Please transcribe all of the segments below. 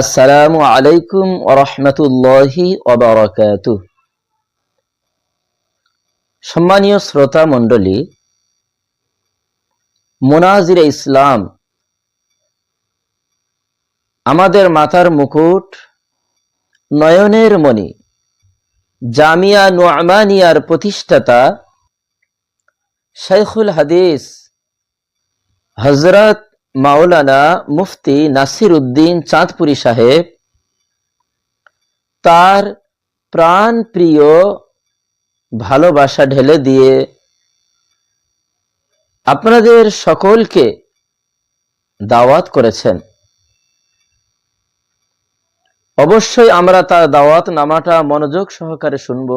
আসসালামু আলাইকুম ওরহমতুল্লাহি ওবরাকাতু সম্মানীয় শ্রোতা মণ্ডলী, মোনাজির ইসলাম, আমাদের মাথার মুকুট, নয়নের মণি, জামিয়া নোয়ামানিয়ার প্রতিষ্ঠাতা, শাইখুল হাদিস হজরত মাওলানা মুফতি নাসির উদ্দিন চাঁদপুরি সাহেব তার প্রাণ প্রিয় ভালোবাসা ঢেলে দিয়ে আপনাদের সকলকে দাওয়াত করেছেন। অবশ্যই আমরা তার দাওয়াত নামাটা মনোযোগ সহকারে শুনব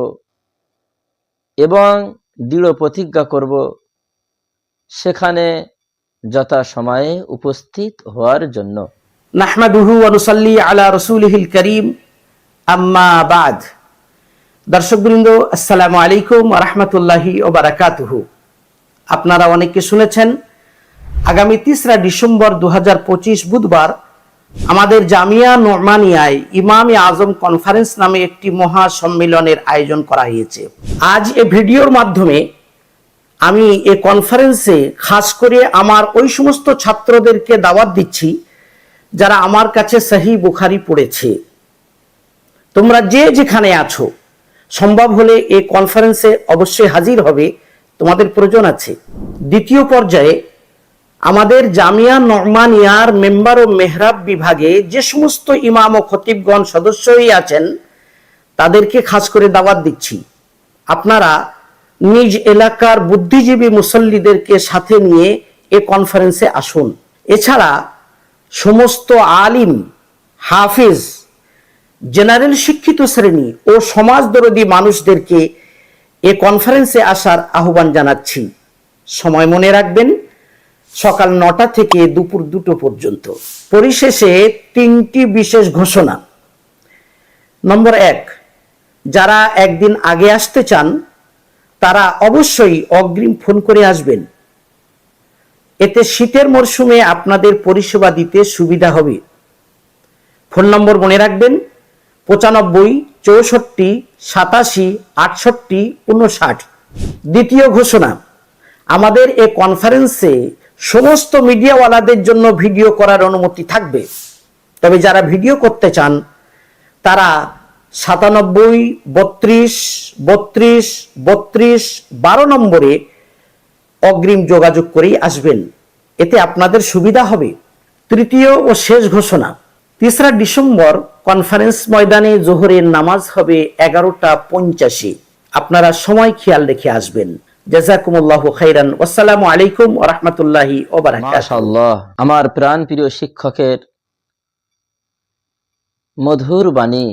এবং দৃঢ় প্রতিজ্ঞা করব। সেখানে যথা সময়ে উপস্থিত হওয়ার জন্য। নাহমাদুহু অনুসাল্লি আলা রসুলহিল করিম। আম্মা বাদ। দর্শকবৃন্দ, আসসালামু আলাইকুম রহমতুল্লাহি ওবারাকাতুহু আপনারা অনেকে শুনেছেন, আগামী তিসরা ডিসেম্বর দু হাজার পঁচিশ বুধবার আমাদের জামিয়া নোমানিয়ায় ইমামে আজম কনফারেন্স নামে একটি মহা সম্মেলনের আয়োজন করা হয়েছে। আজ এ ভিডিওর মাধ্যমে আমি এ কনফারেন্সে খাস করে আমার ওই সমস্ত ছাত্রদেরকে দাওয়াত দিচ্ছি, যারা আমার কাছে সহি বুখারি পড়েছে। তোমরা যে যেখানে আছো, সম্ভব হলে এই কনফারেন্সে অবশ্যই হাজির হবে, তোমাদের প্রয়োজন আছে। দ্বিতীয় পর্যায়ে, আমাদের জামিয়া নরমানিয়ার মেম্বার ও মেহরাব বিভাগে যে সমস্ত ইমাম ও খতিবগণ সদস্যই আছেন, তাদেরকে খাস করে দাওয়াত দিচ্ছি। আপনারা নিজ এলাকার বুদ্ধিজীবী মুসল্লিদেরকে সাথে নিয়ে এ কনফারেন্সে আসুন। এছাড়া সমস্ত আলিম, হাফিজ জেনারেল শিক্ষিত শ্রেণি ও সমাজদরদী মানুষদেরকে এ কনফারেন্সে আসার আহ্বান জানাচ্ছি। সময় মনে রাখবেন, সকাল নটা থেকে দুপুর দুটো পর্যন্ত। পরিশেষে তিনটি বিশেষ ঘোষণা। নম্বর এক, যারা একদিন আগে আসতে চান তারা অবশ্যই অগ্রিম ফোন করে আসবেন। এতে শীতের মরশুমে আপনাদের পরিষেবা দিতে সুবিধা হবে। ফোন নম্বর মনে রাখবেন, পঁচানব্বই, চৌষট্টি, সাতাশি, আটষট্টি উনষাট দ্বিতীয় ঘোষণা, আমাদের এ কনফারেন্সে সমস্ত মিডিয়াওয়ালাদের জন্য ভিডিও করার অনুমতি থাকবে। তবে যারা ভিডিও করতে চান, তারা সাতানব্বই, বত্রিশ বত্রিশ বত্রিশ, বারো নম্বরে অগ্রিম যোগাযোগ করেই আসবেন। এতে আপনাদের সুবিধা হবে। তৃতীয় ও শেষ ঘোষণা, তিসরা ডিসেম্বর কনফারেন্স ময়দানে জোহরের নামাজ হবে এগারোটা পঞ্চাশে। আপনারা সময় খেয়াল রেখে আসবেন। আমার প্রাণ প্রিয় শিক্ষকের মধুর বাণী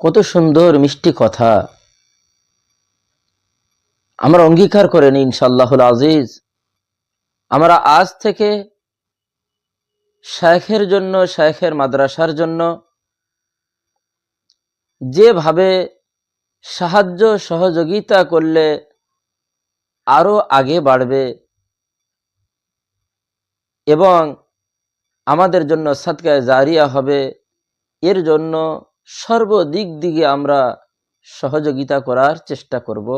কত সুন্দর মিষ্টি কথা। আমরা অঙ্গীকার করে নিই ইনশাল্লাহুল আজিজ। আমরা আজ থেকে শেখের জন্য শেখের মাদ্রাসার জন্য যেভাবে সাহায্য, সহযোগিতা করলে আরও আগে বাড়বে এবং আমাদের জন্য সৎকায় জারিয়া হবে, এর জন্য সর্বদিক দিকে আমরা সহযোগিতা করার চেষ্টা করব।